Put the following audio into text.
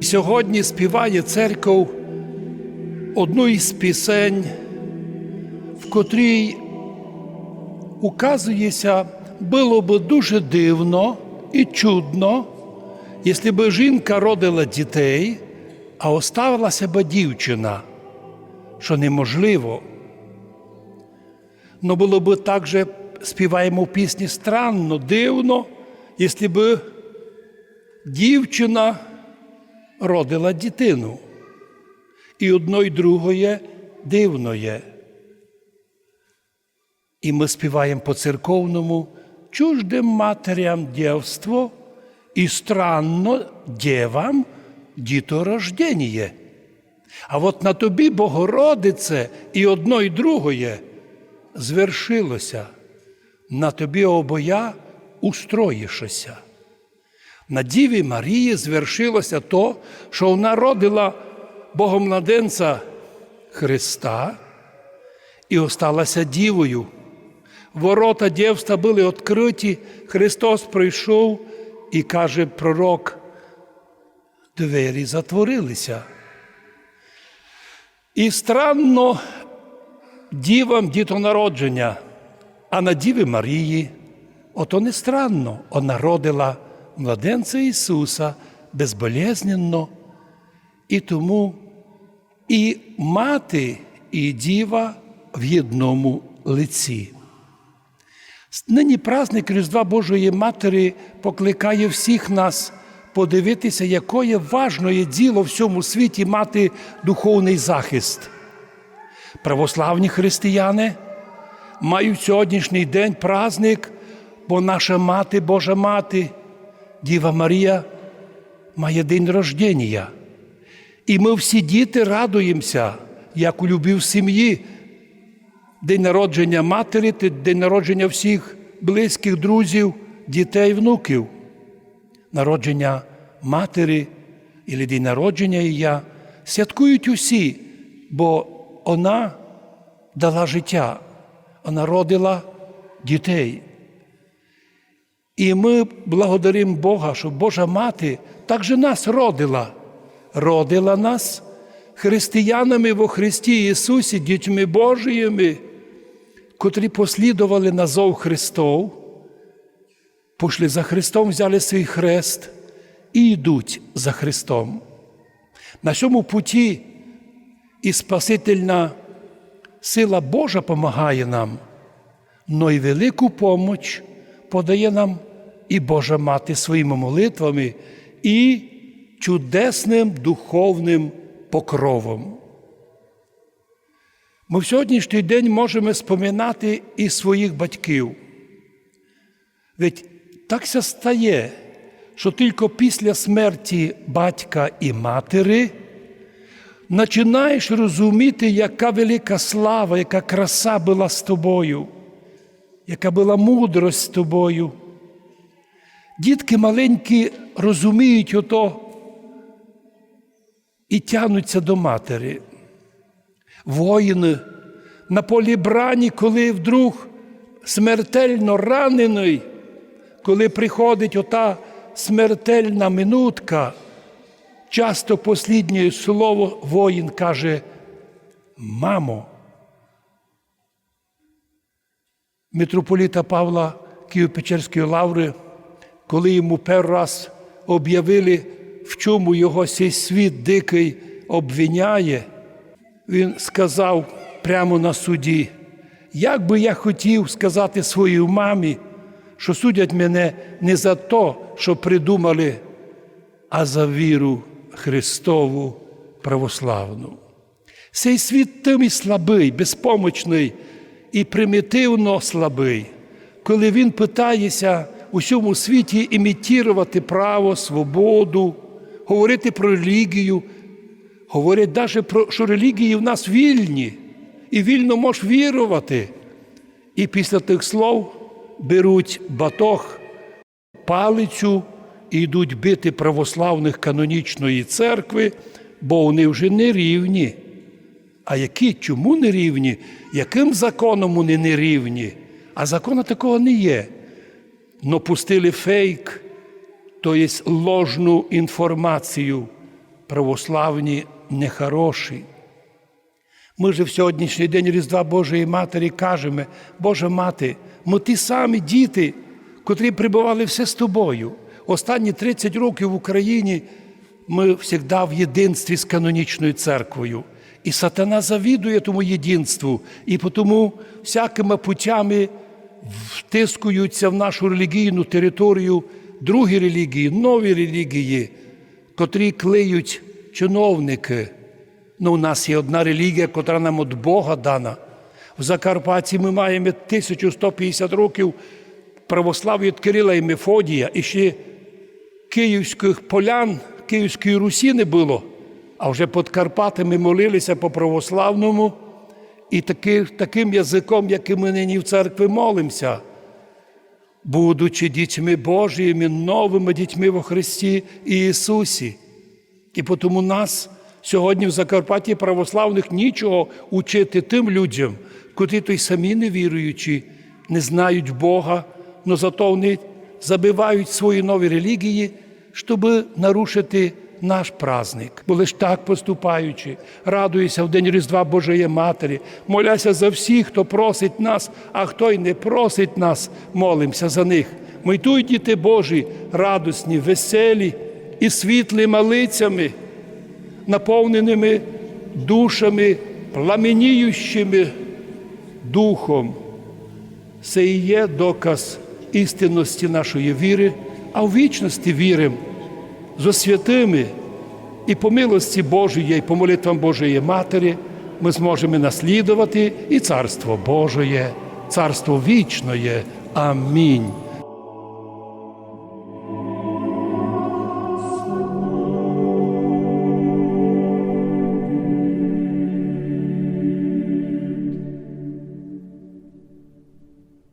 Сьогодні співає церков одну із пісень, в котрій указується, було б дуже дивно і чудно, якщо б жінка родила дітей, а оставилася б дівчина, що неможливо. Но було б також, співаємо в пісні странно, дивно, якщо б дівчина родила дитину. І одно й другое дивно. І ми співаємо по церковному чуждим матерям дівство і странно дєвам діторождення. А от на тобі, Богородице, і одно й другое звершилося, на тобі обоя устроїшся. На Діві Марії звершилося то, що вона родила Богомладенця Христа і осталася дівою. Ворота дівства були відкриті, Христос прийшов і каже пророк, двері затворилися. І странно дівам дітонародження, а на Діві Марії, ото не странно, вона родила младенця Ісуса безболезненно, і тому і мати, і діва в єдному лиці. Нині праздник Різдва Божої Матері покликає всіх нас подивитися, якое важне діло в цьому світі мати духовний захист. Православні християни мають сьогоднішній день праздник, бо наша мати, Божа мати, Діва Марія має день рождення. І ми всі діти радуємося, як у любі в сім'ї. День народження матері, день народження всіх близьких друзів, дітей, внуків. Народження матері і день народження і я святкують усі, бо вона дала життя, вона родила дітей. І ми благодаримо Бога, що Божа Мати також нас родила, родила нас християнами во Христі Ісусі, дітьми Божіми, котрі послідували на зов Христов, пішли за Христом, взяли свій хрест і йдуть за Христом. На цьому путі і Спасительна сила Божа допомагає нам, но й велику поміч подає нам і Божа Мати своїми молитвами і чудесним духовним покровом. Ми в сьогоднішній день можемо споминати і своїх батьків. Ведь так ся стає, що тільки після смерті батька і матері починаєш розуміти, яка велика слава, яка краса була з тобою, яка була мудрость з тобою. Дітки маленькі розуміють ото і тянуться до матері. Воїн на полі брані, коли вдруг смертельно ранений, коли приходить ота смертельна минутка, часто посліднє слово воїн каже Мамо. Митрополіта Павла Києво-Печерської лаври, коли йому перший раз об'явили, в чому його цей світ дикий обвиняє, він сказав прямо на суді, як би я хотів сказати своїй мамі, що судять мене не за те, що придумали, а за віру Христову православну. Цей світ тим і слабий, безпомочний і примітивно слабий, коли він питається у всьому світі імітувати право, свободу, говорити про релігію, говорять навіть про що релігії в нас вільні, і вільно можеш вірувати. І після тих слов беруть батог, палицю і йдуть бити православних канонічної церкви, бо вони вже не рівні. А які чому не рівні? Яким законом вони не рівні? А закону такого не є. Но пустили фейк, тобто ложну інформацію православні нехороші. Ми же в сьогоднішній день Різдва Божої Матері кажемо, Божа Мати, ми ті самі діти, котрі прибували все з тобою. Останні 30 років в Україні ми завжди в єдинстві з канонічною церквою. І сатана завідує тому єдинству, і тому всякими путями втискуються в нашу релігійну територію другі релігії, нові релігії, котрі клеють чиновники. Ну, у нас є одна релігія, котра нам від Бога дана. В Закарпатті ми маємо 1150 років православ'я Кирила і Мефодія, і ще київських полян, Київської Русі не було. А вже під Карпатами молилися по православному і таки, таким язиком, яким ми нині в церкві молимося. Будучи дітьми Божіми, новими дітьми во Христі і Ісусі. І тому нас сьогодні в Закарпатті православних нічого учити тим людям, котрі то й самі невіруючі, не знають Бога, але зато вони забивають свої нові релігії, щоб нарушити наш праздник. Бо лиш так поступаючи, радуйся в день Різдва Божої Матері, моляся за всіх, хто просить нас, а хто й не просить нас, молимося за них. Ми тут, діти Божі, радісні, веселі і світлими лицями, наповненими душами, пламеніючими духом. Це і є доказ істинності нашої віри, а в вічності віримо зо святими і по милості Божої, і по молитвам Божої Матері ми зможемо наслідувати і Царство Божоє, Царство вічноє. Амінь.